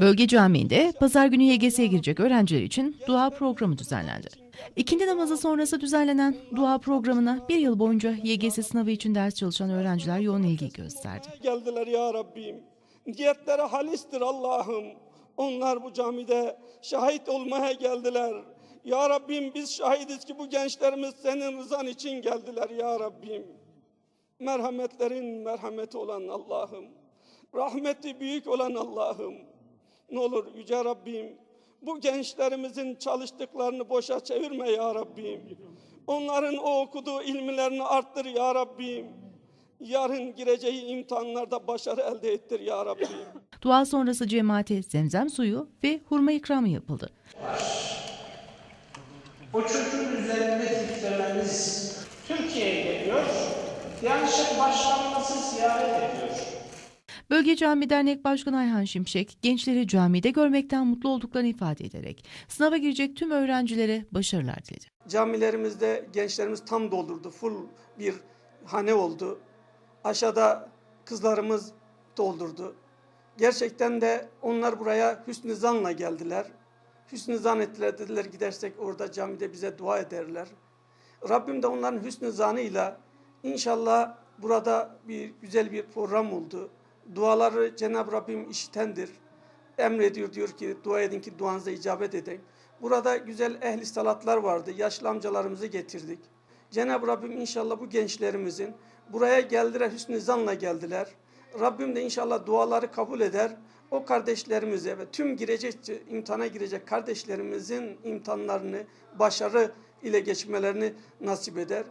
Bölge Camii'nde pazar günü YGS'ye girecek öğrenciler için dua programı düzenlendi. İkindi namazı sonrası düzenlenen dua programına bir yıl boyunca YGS sınavı için ders çalışan öğrenciler yoğun ilgi gösterdi. geldiler ya Rabbim. Niyetleri halistir Allah'ım. Onlar bu camide şahit olmaya geldiler. Ya Rabbim biz şahidiz ki bu gençlerimiz senin rızan için geldiler ya Rabbim. Merhametlerin merhameti olan Allah'ım. Rahmeti büyük olan Allah'ım. Ne olur Yüce Rabbim bu gençlerimizin çalıştıklarını boşa çevirme ya Rabbim. Onların o okuduğu ilmilerini arttır ya Rabbim. Yarın gireceği imtihanlarda başarı elde ettir ya Rabbim. Dua sonrası cemaate zemzem suyu ve hurma ikramı yapıldı. O çocuğun üzerinde titrememiz Türkiye'ye geliyor. Yanlışlık başkanımızı ziyaret ediyor. Bölge Cami Dernek Başkanı Ayhan Şimşek, gençleri camide görmekten mutlu olduklarını ifade ederek sınava girecek tüm öğrencilere başarılar diledi. Camilerimizde gençlerimiz tam doldurdu. Full bir hane oldu. Aşağıda kızlarımız doldurdu. Gerçekten de onlar buraya hüsnü zanla geldiler. Hüsnü zan ettiler dediler gidersek orada camide bize dua ederler. Rabbim de onların hüsnü zanıyla inşallah burada bir güzel bir program oldu. Duaları Cenab-ı Rabbim işitendir. Emrediyor diyor ki dua edin ki duanıza icabet edin. Burada güzel ehli salatlar vardı. Yaşlı amcalarımızı getirdik. Cenab-ı Rabbim inşallah bu gençlerimizin buraya geldiler hüsnü zanla geldiler. Rabbim de inşallah duaları kabul eder. O kardeşlerimize ve tüm girecek imtihana girecek kardeşlerimizin imtihanlarını başarı ile geçmelerini nasip eder.